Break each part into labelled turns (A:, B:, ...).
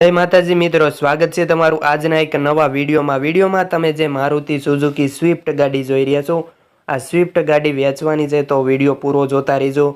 A: જય માતાજી મિત્રો, સ્વાગત છે તમારું આજના એક નવા વિડીયોમાં. વિડીયોમાં તમે જે મારુતિ સુઝુકી સ્વિફ્ટ ગાડી જોઈ રહ્યા છો, આ સ્વિફ્ટ ગાડી વેચવાની છે તો વીડિયો પૂરો જોતા રહેજો.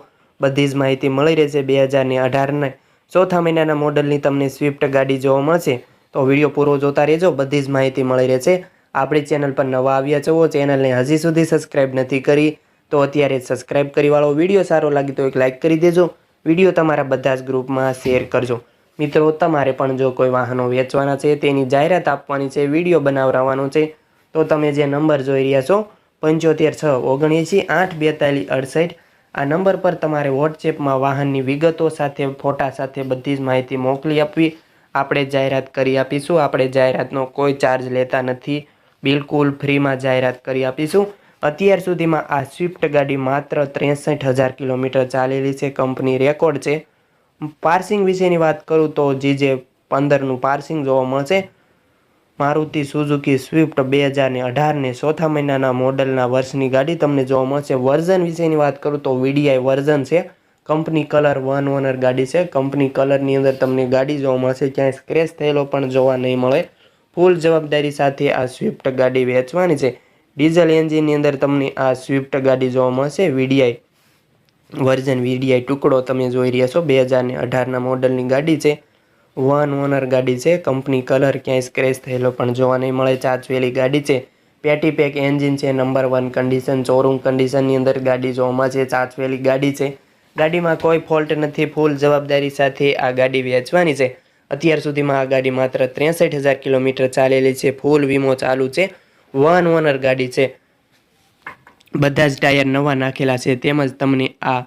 A: બધી જ માહિતી મળી રહેશે બે હજારને અઢારને. ચોથા મહિનાના મોડલની તમને સ્વિફ્ટ ગાડી જોવા મળશે તો વીડિયો પૂરો જોતા રહેજો, બધી જ માહિતી મળી રહેશે. આપણી ચેનલ પર નવા આવ્યા છો, ચેનલને હજી સુધી સબસ્ક્રાઈબ નથી કરી, તો અત્યારે સબસ્ક્રાઇબ કરી વાળો. વીડિયો સારો લાગે તો એક લાઇક કરી દેજો. વીડિયો તમારા બધા જ ગ્રુપમાં શેર કરજો. મિત્રો, તમારે પણ જો કોઈ વાહનો વેચવાના છે, તેની જાહેરાત આપવાની છે, વીડિયો બનાવવાનો છે, તો તમે જે નંબર જોઈ રહ્યા છો, પંચોતેર છ ઓગણએંસી આઠ બેતાલીસ અડસઠ, આ નંબર પર તમારે વોટ્સએપમાં વાહનની વિગતો સાથે, ફોટા સાથે બધી જ માહિતી મોકલી આપવી. આપણે જાહેરાત કરી આપીશું. આપણે જાહેરાતનો કોઈ ચાર્જ લેતા નથી. બિલકુલ ફ્રીમાં જાહેરાત કરી આપીશું. અત્યાર સુધીમાં આ સ્વિફ્ટ ગાડી માત્ર ત્રેસઠ હજાર કિલોમીટર ચાલેલી છે. કંપની રેકોર્ડ છે. પાર્સિંગ વિશેની વાત કરું તો જીજે પંદરનું પાર્સિંગ જોવા મળશે, મારુતિ સુઝુકી સ્વિફ્ટ બે હજારને અઢારને ચોથા મહિનાના મોડલના વર્ષની ગાડી તમને જોવા મળશે. વર્ઝન વિશેની વાત કરું તો વીડીઆઈ વર્ઝન છે. કંપની કલર વન ઓનર ગાડી છે. કંપની કલરની અંદર તમને ગાડી જોવા મળશે. ક્યાંય સ્ક્રેચ થયેલો પણ જોવા નહીં મળે. ફૂલ જવાબદારી સાથે આ સ્વિફ્ટ ગાડી વેચવાની છે. ડીઝલ એન્જિનની અંદર તમને આ સ્વિફ્ટ ગાડી જોવા મળશે. વીડીઆઈ વર્ઝન વીડીઆઈ ટુકડો તમે જોઈ રહ્યા છો. બે હજારને અઢારના મોડલની ગાડી છે. વન ઓનર ગાડી છે. કંપની કલર ક્યાંય સ્ક્રેચ થયેલો પણ જોવા નહીં મળે. ચાચવેલી ગાડી છે. પેટી પેક એન્જિન છે. નંબર વન કન્ડિશન શોરૂમ કન્ડિશનની અંદર ગાડી જોવામાં છે. ચાચવેલી ગાડી છે. ગાડીમાં કોઈ ફોલ્ટ નથી. ફૂલ જવાબદારી સાથે આ ગાડી વેચવાની છે. અત્યાર સુધીમાં આ ગાડી માત્ર ત્રેસઠ હજાર કિલોમીટર ચાલેલી છે. ફૂલ વીમો ચાલુ છે. વન ઓનર ગાડી છે. બધા જ ટાયર નવા નાખેલા છે. તેમજ તમને આ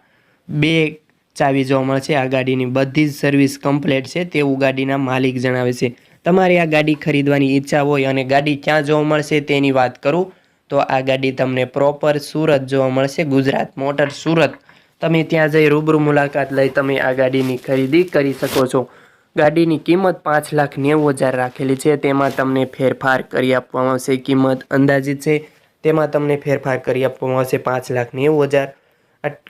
A: બે ચાવી જોવા મળશે આ ગાડીની બધી જ સર્વિસ કમ્પ્લેટ છે. તેવું ગાડીના માલિક જણાવે છે. તમારે આ ગાડી ખરીદવાની ઈચ્છા હોય અને ગાડી ક્યાં જોવા મળશે તેની વાત કરું, તો આ ગાડી તમને પ્રોપર સુરત જોવા મળશે. ગુજરાત મોટર સુરત. તમે ત્યાં જઈ રૂબરૂ મુલાકાત લઈ તમે આ ગાડીની ખરીદી કરી શકો છો. ગાડીની કિંમત પાંચ લાખ નેવું હજાર રાખેલી છે. તેમાં તમને ફેરફાર કરી આપવામાં આવશે. કિંમત અંદાજિત છે તેમાં તમને ફેરફાર કરી આપવામાં આવશે પાંચ લાખ નેવું હજાર.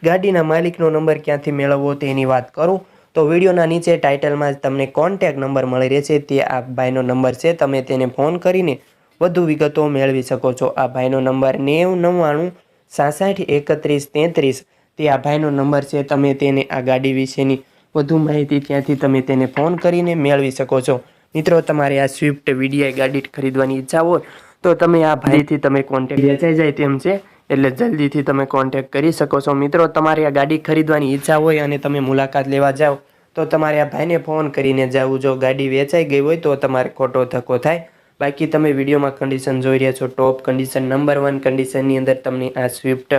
A: ગાડીના માલિકનો નંબર ક્યાંથી મેળવવો તેની વાત કરું તો વિડીયોના નીચે ટાઇટલમાં તમને કોન્ટેક નંબર મળી રહેશે. તે આ ભાઈનો નંબર છે. તમે તેને ફોન કરીને વધુ વિગતો મેળવી શકો છો. આ ભાઈનો નંબર નેવું નવ્વાણું સાસઠ એકત્રીસ તેત્રીસ. તે આ ભાઈનો નંબર છે. તમે તેને આ ગાડી વિશેની વધુ માહિતી ત્યાંથી તમે તેને ફોન કરીને મેળવી શકો છો. મિત્રો, તમારે આ સ્વિફ્ટ વીડીઆઈ ગાડી ખરીદવાની ઈચ્છા હોય તો તમે આ ભાઈથી તમે કોન્ટેક્ટ વેચાઈ જાય તેમ છે, એટલે જલ્દીથી તમે કોન્ટેક્ટ કરી શકો છો. મિત્રો, તમારે આ ગાડી ખરીદવાની ઈચ્છા હોય અને તમે મુલાકાત લેવા જાઓ, તો તમારે આ ભાઈને ફોન કરીને જવું. જો ગાડી વેચાઈ ગઈ હોય તો તમારે ખોટો ધક્કો થાય. બાકી તમે વિડીયોમાં કન્ડિશન જોઈ રહ્યા છો. ટોપ કન્ડિશન નંબર વન કન્ડિશનની અંદર તમને આ સ્વિફ્ટ